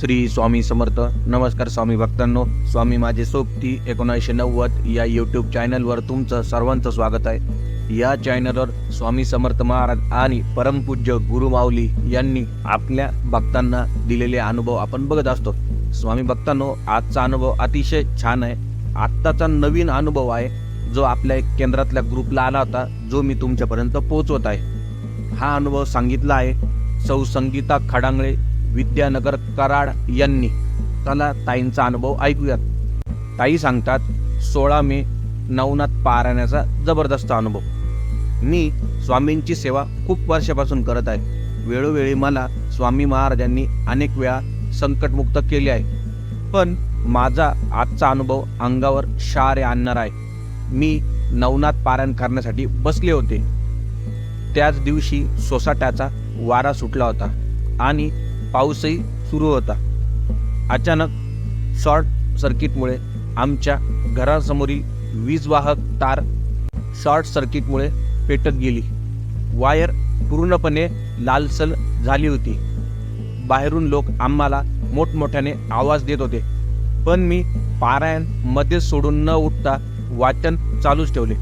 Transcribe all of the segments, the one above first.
श्री स्वामी समर्थ. नमस्कार स्वामी भक्तांनो. स्वामी माझे सोबती एकोणीसशे नव्वद या यूट्यूब चॅनलवर तुमचं सर्वांचं स्वागत आहे. या चॅनलवर स्वामी समर्थ महाराज आणि परमपूज्य गुरु माऊली यांनी आपल्या भक्तांना दिलेले अनुभव आपण बघत असतो. स्वामी भक्तांनो आजचा अनुभव अतिशय छान आहे. आत्ताचा नवीन अनुभव आहे जो आपल्या एक केंद्रातल्या ग्रुपला आला होता जो मी तुमच्यापर्यंत पोहोचवत आहे. हा अनुभव सांगितला आहे. सौ संगीता खडांगळे विद्यानगर कराड यांनी. चला ताईंचा अनुभव ऐकूयात. ताई सांगतात सोळा मे नवनाथ पारायणाचा जबरदस्त अनुभव. मी स्वामींची सेवा खूप वर्षापासून करत आहे. वेळोवेळी मला स्वामी महाराजांनी अनेक वेळा संकटमुक्त केले आहे. पण माझा आजचा अनुभव अंगावर शारे आणणार आहे. मी नवनाथ पारायण करण्यासाठी बसले होते. त्याच दिवशी सोसाट्याचा वारा सुटला होता आणि पाऊसही सुरू होता. अचानक शॉर्ट सर्किटमुळे आमच्या घरासमोरील वीजवाहक तार शॉर्ट सर्किटमुळे पेटत गेली. वायर पूर्णपणे लालसल झाली होती. बाहेरून लोक आम्हाला मोठमोठ्याने आवाज देत होते. पण मी पारायण मध्येच सोडून न उठता वाचन चालूच ठेवले.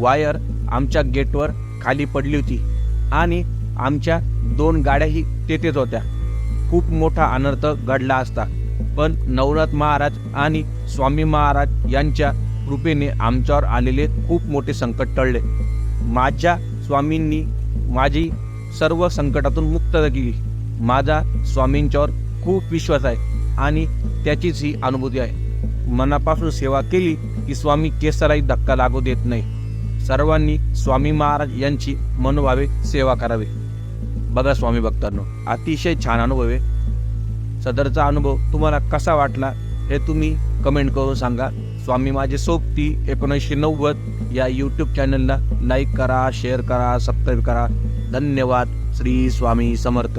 वायर आमच्या गेटवर खाली पडली होती आणि आमच्या दोन गाड्याही तेथेच होत्या. खूप मोठा अनर्थ घडला असता. पण नवनाथ महाराज आणि स्वामी महाराज यांच्या कृपेने आमच्यावर आलेले खूप मोठे संकट टळले. माझ्या स्वामींनी माझी सर्व संकटातून मुक्तता केली. माझा स्वामींच्यावर खूप विश्वास आहे आणि त्याचीच ही अनुभूती आहे. मनापासून सेवा केली की स्वामी केसराही धक्का लागू देत नाही. सर्वांनी स्वामी महाराज यांची मनोभावे सेवा करावी. बघा स्वामी भक्तांनो अतिशय छान अनुभव आहे. सदरचा अनुभव तुम्हाला कसा वाटला हे तुम्ही कमेंट करून सांगा. स्वामी माझे सोबती एकोणीसशे नव्वद या यूट्यूब चॅनलला लाईक करा शेअर करा सबस्क्राईब करा. धन्यवाद. श्री स्वामी समर्थ.